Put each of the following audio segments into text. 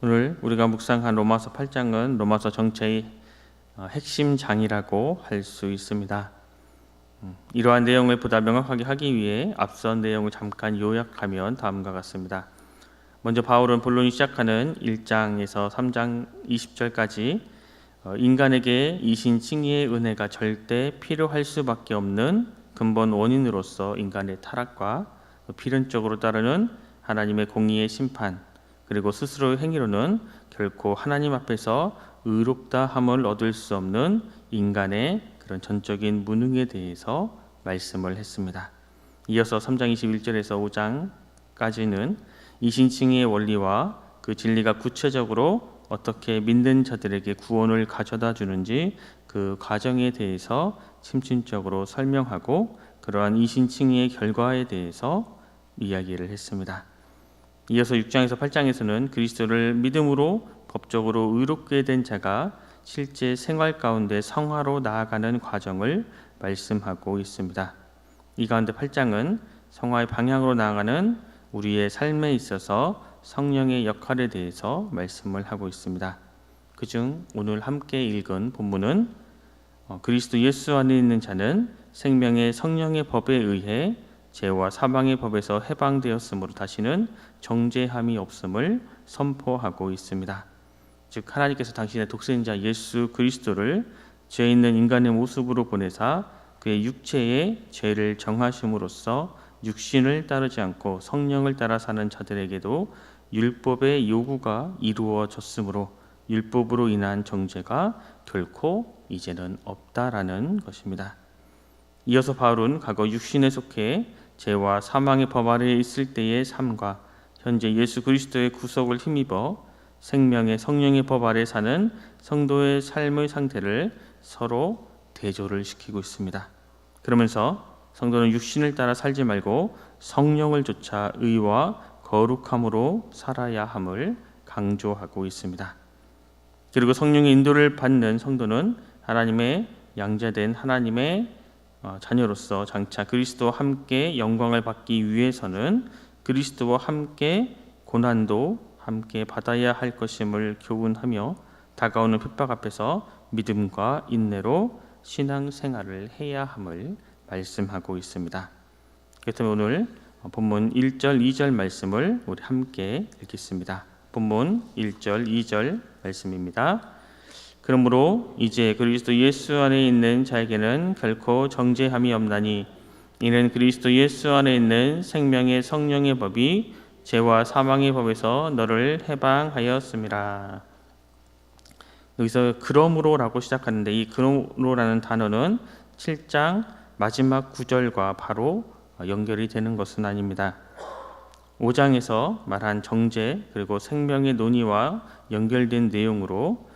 오늘 우리가 묵상한 로마서 8장은 로마서 정체의 어, 핵심 장이라고 할 수 있습니다. 음, 이러한 내용을 보다 명확하게 하기 위해 앞선 내용을 잠깐 요약하면 다음과 같습니다. 먼저 바울은 본론이 시작하는 1장에서 3장 20절까지 어, 인간에게 이신 칭의의 은혜가 절대 필요할 수밖에 없는 근본 원인으로서 인간의 타락과 필연적으로 따르는 하나님의 공의의 심판 그리고 스스로의 행위로는 결코 하나님 앞에서 의롭다 함을 얻을 수 없는 인간의 그런 전적인 무능에 대해서 말씀을 했습니다. 이어서 3장 21절에서 5장까지는 이신칭의 원리와 그 진리가 구체적으로 어떻게 믿는 자들에게 구원을 가져다 주는지 그 과정에 대해서 심층적으로 설명하고 그러한 이신칭의 결과에 대해서 이야기를 했습니다. 이어서 6장에서 8장에서는 그리스도를 믿음으로 법적으로 의롭게 된 자가 실제 생활 가운데 성화로 나아가는 과정을 말씀하고 있습니다. 이 가운데 8장은 성화의 방향으로 나아가는 우리의 삶에 있어서 성령의 역할에 대해서 말씀을 하고 있습니다. 그중 오늘 함께 읽은 본문은 어, 그리스도 예수 안에 있는 자는 생명의 성령의 법에 의해 죄와 사망의 법에서 해방되었으므로 다시는 정죄함이 없음을 선포하고 있습니다. 즉 하나님께서 당신의 독생자 예수 그리스도를 죄 있는 인간의 모습으로 보내사 그의 육체의 죄를 정하심으로써 육신을 따르지 않고 성령을 따라 사는 자들에게도 율법의 요구가 이루어졌으므로 율법으로 인한 정죄가 결코 이제는 없다라는 것입니다. 이어서 바울은 과거 육신에 속해 죄와 사망의 법 아래에 있을 때의 삶과 현재 예수 그리스도의 구속을 힘입어 생명의 성령의 법 아래 사는 성도의 삶의 상태를 서로 대조를 시키고 있습니다. 그러면서 성도는 육신을 따라 살지 말고 성령을 쫓아 의와 거룩함으로 살아야 함을 강조하고 있습니다. 그리고 성령의 인도를 받는 성도는 하나님의 양자된 하나님의 어, 자녀로서 장차 그리스도와 함께 영광을 받기 위해서는 그리스도와 함께 고난도 함께 받아야 할 것임을 교훈하며 다가오는 핍박 앞에서 믿음과 인내로 신앙 생활을 해야 함을 말씀하고 있습니다. 그렇다면 오늘 본문 1절, 2절 말씀을 우리 함께 읽겠습니다. 본문 1절, 2절 말씀입니다. 그러므로 이제 그리스도 예수 안에 있는 자에게는 결코 정죄함이 없나니 이는 그리스도 예수 안에 있는 생명의 성령의 법이 죄와 사망의 법에서 너를 해방하였습니다. 여기서 그러므로라고 시작하는데 이 그러므로라는 단어는 7장 마지막 구절과 바로 연결이 되는 것은 아닙니다. 5장에서 말한 정죄 그리고 생명의 논의와 연결된 내용으로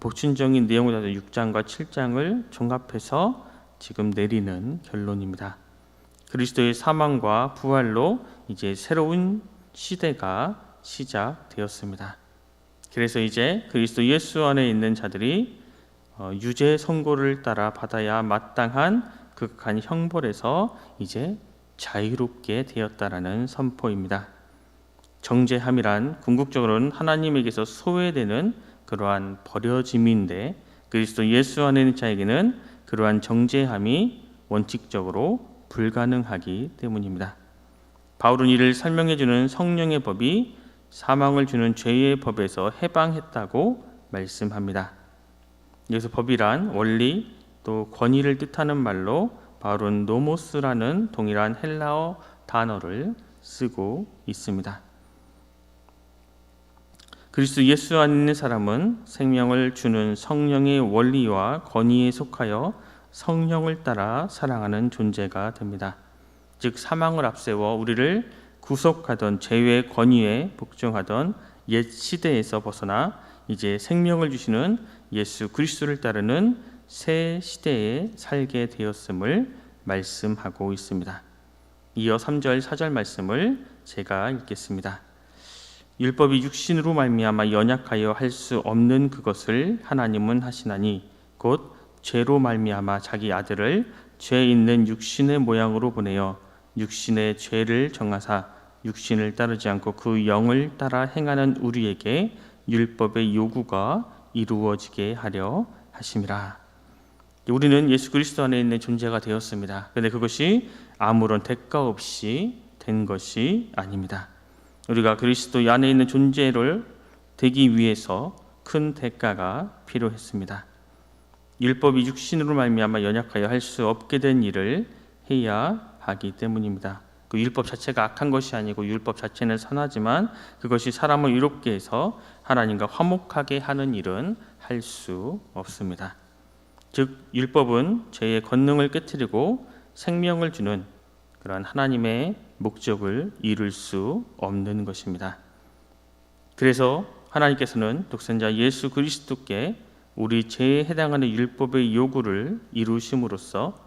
복춘적인 내용을 가진 6장과 7장을 종합해서 지금 내리는 결론입니다. 그리스도의 사망과 부활로 이제 새로운 시대가 시작되었습니다. 그래서 이제 그리스도 예수 안에 있는 자들이 어, 유죄 선고를 따라 받아야 마땅한 극한 형벌에서 이제 자유롭게 되었다라는 선포입니다. 정죄함이란 궁극적으로는 하나님에게서 소외되는 그러한 버려짐인데 그리스도 예수 안에 있는 자에게는 그러한 정죄함이 원칙적으로 불가능하기 때문입니다. 바울은 이를 설명해 주는 성령의 법이 사망을 주는 죄의 법에서 해방했다고 말씀합니다. 여기서 법이란 원리 또 권위를 뜻하는 말로 바울은 노모스라는 동일한 헬라어 단어를 쓰고 있습니다. 그리스도 예수 안에 있는 사람은 생명을 주는 성령의 원리와 권위에 속하여 성령을 따라 사랑하는 존재가 됩니다. 즉 사망을 앞세워 우리를 구속하던 죄의 권위에 복종하던 옛 시대에서 벗어나 이제 생명을 주시는 예수 그리스도를 따르는 새 시대에 살게 되었음을 말씀하고 있습니다. 이어 3절 4절 말씀을 제가 읽겠습니다. 율법이 육신으로 말미암아 연약하여 할 수 없는 그것을 하나님은 하시나니 곧 죄로 말미암아 자기 아들을 죄 있는 육신의 모양으로 보내어 육신의 죄를 정하사 육신을 따르지 않고 그 영을 따라 행하는 우리에게 율법의 요구가 이루어지게 하려 하심이라. 우리는 예수 그리스도 안에 있는 존재가 되었습니다. 그런데 그것이 아무런 대가 없이 된 것이 아닙니다. 우리가 그리스도 안에 있는 존재를 되기 위해서 큰 대가가 필요했습니다. 율법이 육신으로 말미암아 연약하여 할 수 없게 된 일을 해야 하기 때문입니다. 그 율법 자체가 악한 것이 아니고 율법 자체는 선하지만 그것이 사람을 이롭게 해서 하나님과 화목하게 하는 일은 할 수 없습니다. 즉 율법은 죄의 권능을 깨뜨리고 생명을 주는 그러한 하나님의 목적을 이룰 수 없는 것입니다. 그래서 하나님께서는 독생자 예수 그리스도께 우리 죄에 해당하는 율법의 요구를 이루심으로써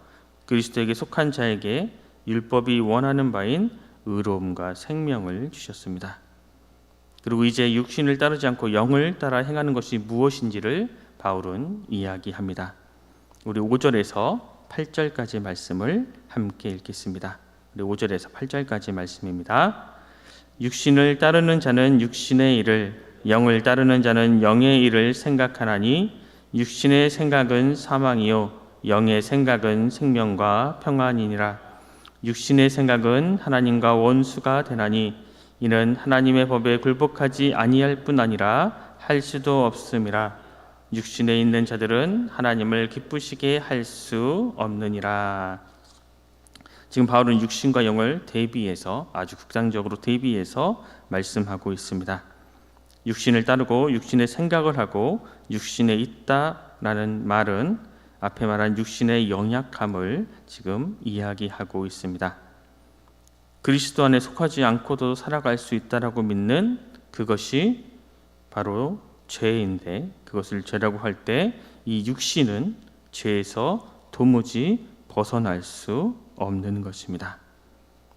그리스도에게 속한 자에게 율법이 원하는 바인 의로움과 생명을 주셨습니다. 그리고 이제 육신을 따르지 않고 영을 따라 행하는 것이 무엇인지를 바울은 이야기합니다. 우리 5절에서 8절까지 말씀을 함께 읽겠습니다. 우리 5절에서 8절까지 말씀입니다. 육신을 따르는 자는 육신의 일을 영을 따르는 자는 영의 일을 생각하나니 육신의 생각은 사망이요 영의 생각은 생명과 평안이니라. 육신의 생각은 하나님과 원수가 되나니 이는 하나님의 법에 굴복하지 아니할 뿐 아니라 할 수도 없음이라. 육신에 있는 자들은 하나님을 기쁘시게 할 수 없느니라 지금 바울은 육신과 영을 대비해서 아주 극단적으로 대비해서 말씀하고 있습니다. 육신을 따르고 육신의 생각을 하고 육신에 있다라는 말은 앞에 말한 육신의 영약함을 지금 이야기하고 있습니다. 그리스도 안에 속하지 않고도 살아갈 수 있다라고 믿는 그것이 바로 죄인데 그것을 죄라고 할 때 이 육신은 죄에서 도무지 벗어날 수 없는 것입니다.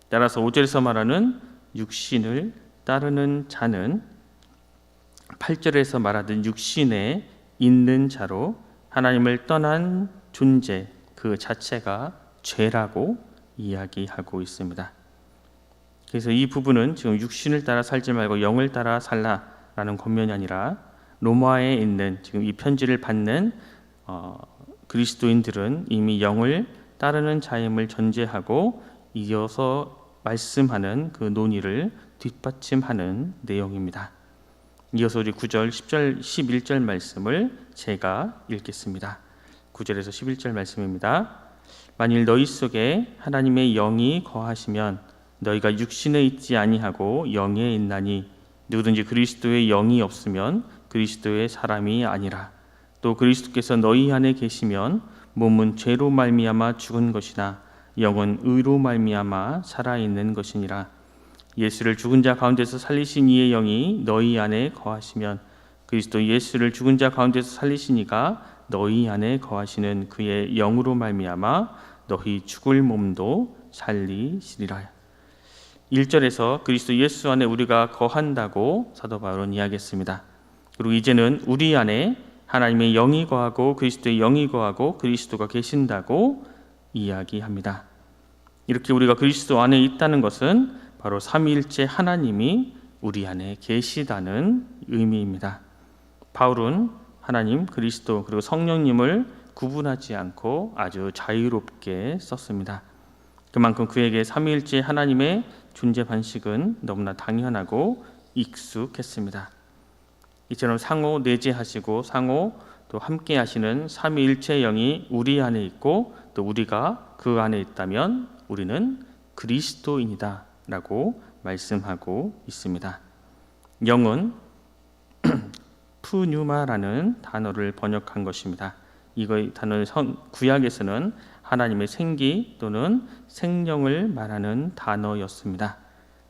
따라서 5절에서 말하는 육신을 따르는 자는 8절에서 말하던 육신에 있는 자로 하나님을 떠난 존재 그 자체가 죄라고 이야기하고 있습니다. 그래서 이 부분은 지금 육신을 따라 살지 말고 영을 따라 살라라는 권면이 아니라 로마에 있는 지금 이 편지를 받는 어, 그리스도인들은 이미 영을 따르는 자임을 전제하고 이어서 말씀하는 그 논의를 뒷받침하는 내용입니다. 이어서 우리 9절, 10절, 11절 말씀을 제가 읽겠습니다. 9절에서 11절 말씀입니다. 만일 너희 속에 하나님의 영이 거하시면 너희가 육신에 있지 아니하고 영에 있나니 누구든지 그리스도의 영이 없으면 그리스도의 사람이 아니라 또 그리스도께서 너희 안에 계시면 몸은 죄로 말미암아 죽은 것이나 영은 의로 말미암아 살아 있는 것이니라 예수를 죽은 자 가운데서 살리신 이의 영이 너희 안에 거하시면 그리스도 예수를 죽은 자 가운데서 살리시니가 너희 안에 거하시는 그의 영으로 말미암아 너희 죽을 몸도 살리시리라. 1절에서 그리스도 예수 안에 우리가 거한다고 사도 바울은 이야기했습니다. 그리고 이제는 우리 안에 하나님의 영이 거하고 그리스도의 영이 거하고 그리스도가 계신다고 이야기합니다. 이렇게 우리가 그리스도 안에 있다는 것은 바로 삼위일체 하나님이 우리 안에 계시다는 의미입니다. 바울은 하나님, 그리스도 그리고 성령님을 구분하지 않고 아주 자유롭게 썼습니다. 그만큼 그에게 삼위일체 하나님의 존재 반식은 너무나 당연하고 익숙했습니다. 이처럼 상호 내재하시고 상호 또 함께 하시는 삼위일체 영이 우리 안에 있고 또 우리가 그 안에 있다면 우리는 그리스도인이다라고 말씀하고 있습니다. 영은 푸뉴마라는 단어를 번역한 것입니다. 이거 단어는 구약에서는 하나님의 생기 또는 생명을 말하는 단어였습니다.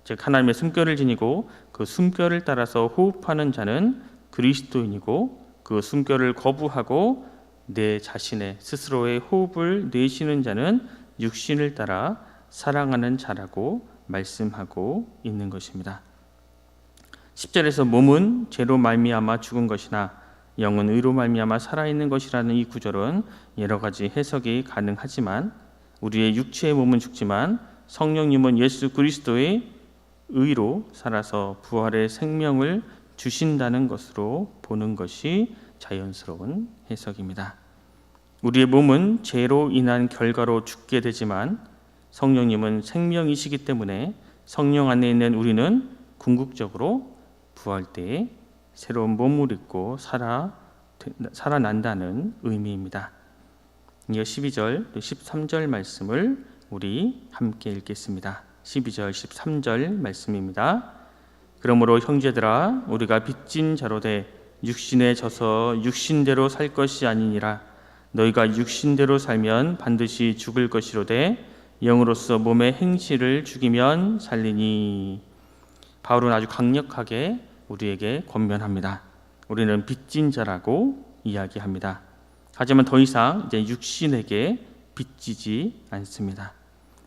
즉 하나님의 숨결을 지니고 그 숨결을 따라서 호흡하는 자는 그리스도인이고 그 숨결을 거부하고 내 자신의 스스로의 호흡을 내쉬는 자는 육신을 따라 사랑하는 자라고 말씀하고 있는 것입니다. 10절에서 몸은 죄로 말미암아 죽은 것이나 영은 의로 말미암아 살아 있는 것이라는 이 구절은 여러 가지 해석이 가능하지만 우리의 육체의 몸은 죽지만 성령님은 예수 그리스도의 의로 살아서 부활의 생명을 주신다는 것으로 보는 것이 자연스러운 해석입니다. 우리의 몸은 죄로 인한 결과로 죽게 되지만 성령님은 생명이시기 때문에 성령 안에 있는 우리는 궁극적으로 부활 때에 새로운 몸을 입고 살아 살아난다는 의미입니다. 이어 12절 또 13절 말씀을 우리 함께 읽겠습니다. 12절 13절 말씀입니다. 그러므로 형제들아 우리가 빚진 자로 돼 육신에 져서 육신대로 살 것이 아니니라 너희가 육신대로 살면 반드시 죽을 것이로되 영으로서 몸의 행실을 죽이면 살리니 바울은 아주 강력하게 우리에게 권면합니다. 우리는 빚진 자라고 이야기합니다. 하지만 더 이상 이제 육신에게 빚지지 않습니다.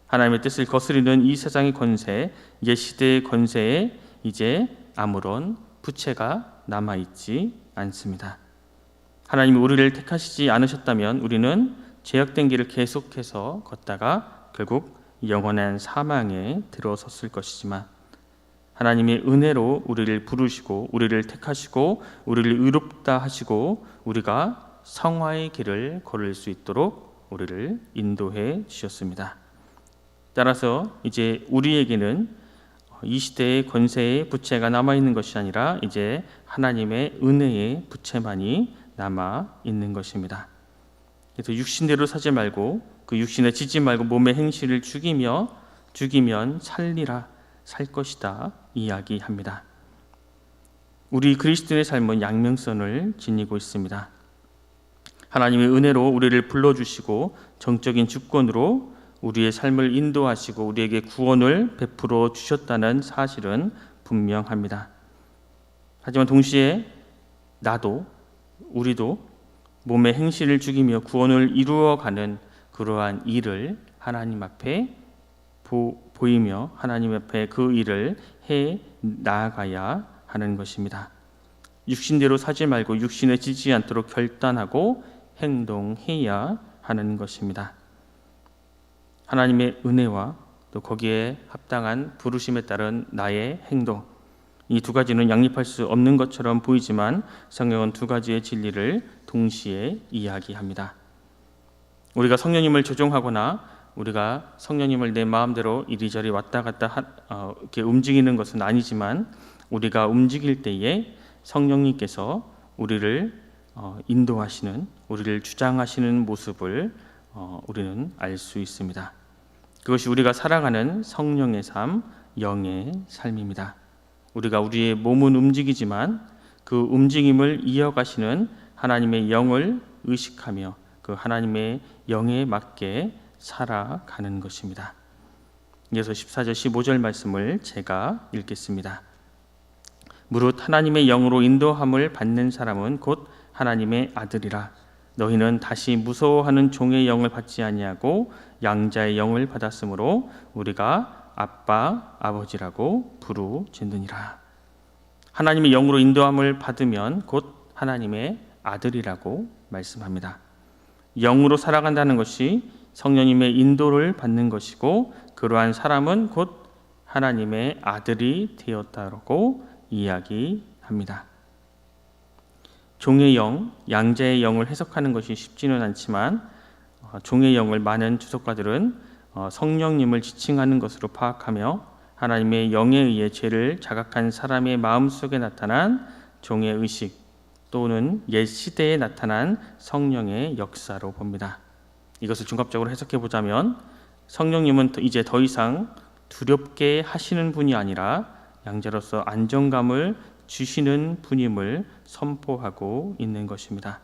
하나님의 뜻을 거스리는 이 세상의 권세, 옛 시대의 권세에 이제 아무런 부채가 남아 있지 않습니다. 하나님이 우리를 택하시지 않으셨다면 우리는 죄악된 길을 계속해서 걷다가 결국 영원한 사망에 들어섰을 것이지만 하나님의 은혜로 우리를 부르시고 우리를 택하시고 우리를 의롭다 하시고 우리가 성화의 길을 걸을 수 있도록 우리를 인도해 주셨습니다. 따라서 이제 우리에게는 이 시대의 권세의 부채가 남아 있는 것이 아니라 이제 하나님의 은혜의 부채만이 남아 있는 것입니다. 그래서 육신대로 사지 말고 그 육신에 지지 말고 몸의 행실을 죽이며 죽이면 살리라 살 것이다 이야기합니다. 우리 그리스도의 삶은 양명선을 지니고 있습니다. 하나님의 은혜로 우리를 불러주시고 정적인 주권으로 우리의 삶을 인도하시고 우리에게 구원을 베풀어 주셨다는 사실은 분명합니다. 하지만 동시에 나도 우리도 몸의 행실을 죽이며 구원을 이루어가는 그러한 일을 하나님 앞에 보, 보이며 하나님 앞에 그 일을 해 나아가야 하는 것입니다. 육신대로 사지 말고 육신에 지지 않도록 결단하고 행동해야 하는 것입니다. 하나님의 은혜와 또 거기에 합당한 부르심에 따른 나의 행동 이 두 가지는 양립할 수 없는 것처럼 보이지만 성경은 두 가지의 진리를 동시에 이야기합니다. 우리가 성령님을 조종하거나 우리가 성령님을 내 마음대로 이리저리 왔다 갔다 하, 어, 이렇게 움직이는 것은 아니지만 우리가 움직일 때에 성령님께서 우리를 어, 인도하시는 우리를 주장하시는 모습을 어, 우리는 알 수 있습니다. 그것이 우리가 살아가는 성령의 삶, 영의 삶입니다. 우리가 우리의 몸은 움직이지만 그 움직임을 이어가시는 하나님의 영을 의식하며 그 하나님의 영에 맞게 살아가는 것입니다. 이어서 14절 15절 말씀을 제가 읽겠습니다. 무릇 하나님의 영으로 인도함을 받는 사람은 곧 하나님의 아들이라 너희는 다시 무서워하는 종의 영을 받지 아니하고 양자의 영을 받았으므로 우리가 아빠 아버지라고 부르짖느니라 하나님의 영으로 인도함을 받으면 곧 하나님의 아들이라고 말씀합니다. 영으로 살아간다는 것이 성령님의 인도를 받는 것이고 그러한 사람은 곧 하나님의 아들이 되었다고 이야기합니다. 종의 영, 양자의 영을 해석하는 것이 쉽지는 않지만 어, 종의 영을 많은 주석가들은 어, 성령님을 지칭하는 것으로 파악하며 하나님의 영에 의해 죄를 자각한 사람의 마음 속에 나타난 종의 의식 또는 옛 시대에 나타난 성령의 역사로 봅니다. 이것을 종합적으로 해석해 보자면 성령님은 이제 더 이상 두렵게 하시는 분이 아니라 양자로서 안정감을 주시는 분임을 선포하고 있는 것입니다.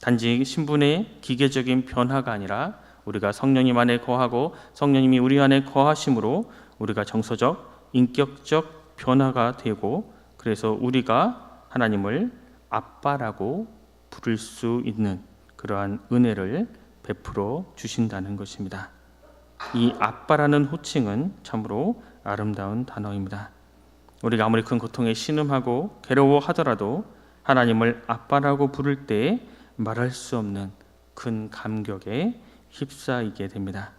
단지 신분의 기계적인 변화가 아니라 우리가 성령님 안에 거하고 성령님이 우리 안에 거하심으로 우리가 정서적, 인격적 변화가 되고 그래서 우리가 하나님을 아빠라고 부를 수 있는 그러한 은혜를 베풀어 주신다는 것입니다. 이 아빠라는 호칭은 참으로 아름다운 단어입니다. 우리가 아무리 큰 고통에 신음하고 괴로워하더라도 하나님을 아빠라고 부를 때 말할 수 없는 큰 감격에 휩싸이게 됩니다.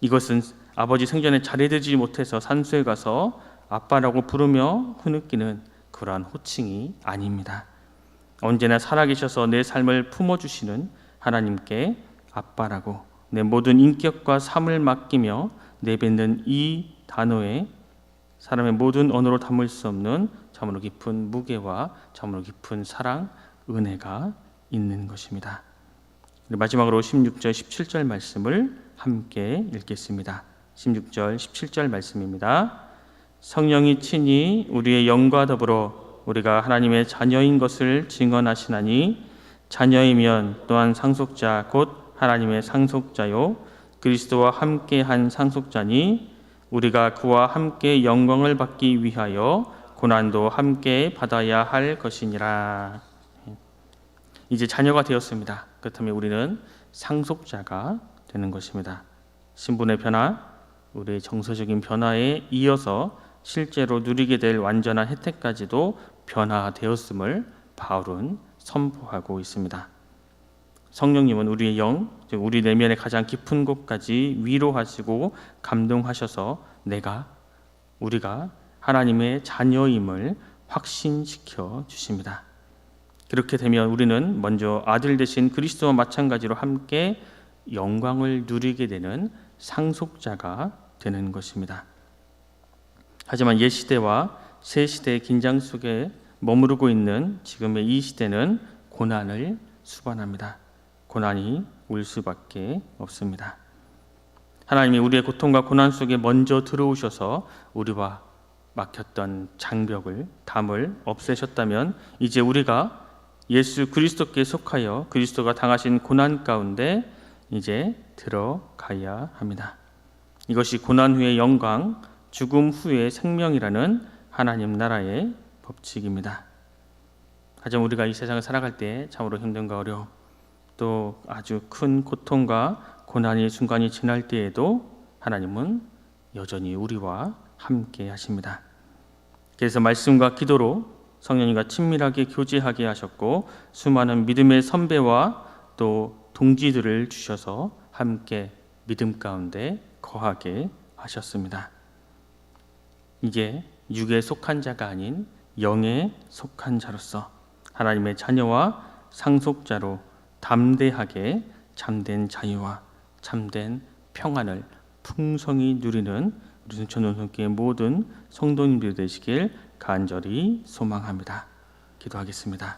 이것은 아버지 생전에 잘해되지 못해서 산수에 가서 아빠라고 부르며 흐느끼는 그러한 호칭이 아닙니다. 언제나 살아계셔서 내 삶을 품어주시는 하나님께 아빠라고 내 모든 인격과 삶을 맡기며 내뱉는 이 단어에 사람의 모든 언어로 담을 수 없는 참으로 깊은 무게와 참으로 깊은 사랑, 은혜가 있는 것입니다. 마지막으로 16절, 17절 말씀을 함께 읽겠습니다. 16절, 17절 말씀입니다. 성령이 친히 우리의 영과 더불어 우리가 하나님의 자녀인 것을 증언하시나니 자녀이면 또한 상속자 곧 하나님의 상속자요 그리스도와 함께 한 상속자니 우리가 그와 함께 영광을 받기 위하여 고난도 함께 받아야 할 것이니라. 이제 자녀가 되었습니다. 그렇다면 우리는 상속자가 되는 것입니다. 신분의 변화, 우리의 정서적인 변화에 이어서 실제로 누리게 될 완전한 혜택까지도 변화되었음을 바울은 선포하고 있습니다. 성령님은 우리의 영, 즉 우리 내면의 가장 깊은 곳까지 위로하시고 감동하셔서 내가 우리가 하나님의 자녀임을 확신시켜 주십니다. 그렇게 되면 우리는 먼저 아들 대신 그리스도와 마찬가지로 함께 영광을 누리게 되는 상속자가 되는 것입니다. 하지만 옛 시대와 새 시대의 긴장 속에 머무르고 있는 지금의 이 시대는 고난을 수반합니다. 고난이 올 수밖에 없습니다. 하나님이 우리의 고통과 고난 속에 먼저 들어오셔서 우리와 막혔던 장벽을 담을 없애셨다면 이제 우리가 예수 그리스도께 속하여 그리스도가 당하신 고난 가운데 이제 들어가야 합니다. 이것이 고난 후의 영광, 죽음 후의 생명이라는 하나님 나라의 법칙입니다. 하지만 우리가 이 세상을 살아갈 때 참으로 힘든가 어려움, 또 아주 큰 고통과 고난의 순간이 지날 때에도 하나님은 여전히 우리와 함께 하십니다. 그래서 말씀과 기도로 성령님과 친밀하게 교제하게 하셨고 수많은 믿음의 선배와 또 동지들을 주셔서 함께 믿음 가운데 거하게 하셨습니다. 이제 육에 속한 자가 아닌 영에 속한 자로서 하나님의 자녀와 상속자로 담대하게 참된 자유와 참된 평안을 풍성히 누리는 우리 순천원성교회 모든 성도님들 되시길 간절히 소망합니다. 기도하겠습니다.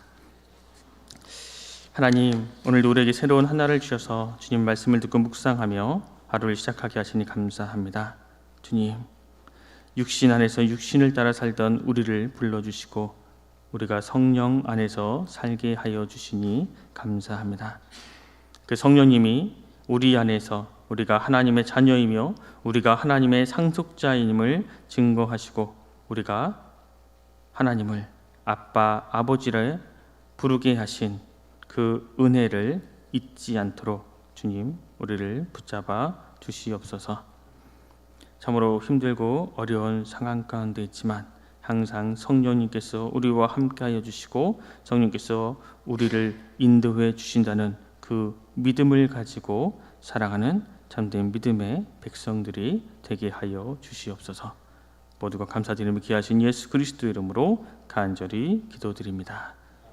하나님, 오늘도 우리에게 새로운 하나를 주셔서 주님 말씀을 듣고 묵상하며 하루를 시작하게 하시니 감사합니다. 주님, 육신 안에서 육신을 따라 살던 우리를 불러주시고 우리가 성령 안에서 살게 하여 주시니 감사합니다. 그 성령님이 우리 안에서 우리가 하나님의 자녀이며 우리가 하나님의 상속자임을 증거하시고 우리가 하나님을 아빠 아버지를 부르게 하신 그 은혜를 잊지 않도록 주님 우리를 붙잡아 주시옵소서. 참으로 힘들고 어려운 상황 가운데 있지만 항상 성령님께서 우리와 함께하여 주시고 성령께서 우리를 인도해 주신다는 그 믿음을 가지고 살아가는 참된 믿음의 백성들이 되게 하여 주시옵소서. 모두가 감사드리며 귀하신 예수 그리스도 이름으로 간절히 기도드립니다.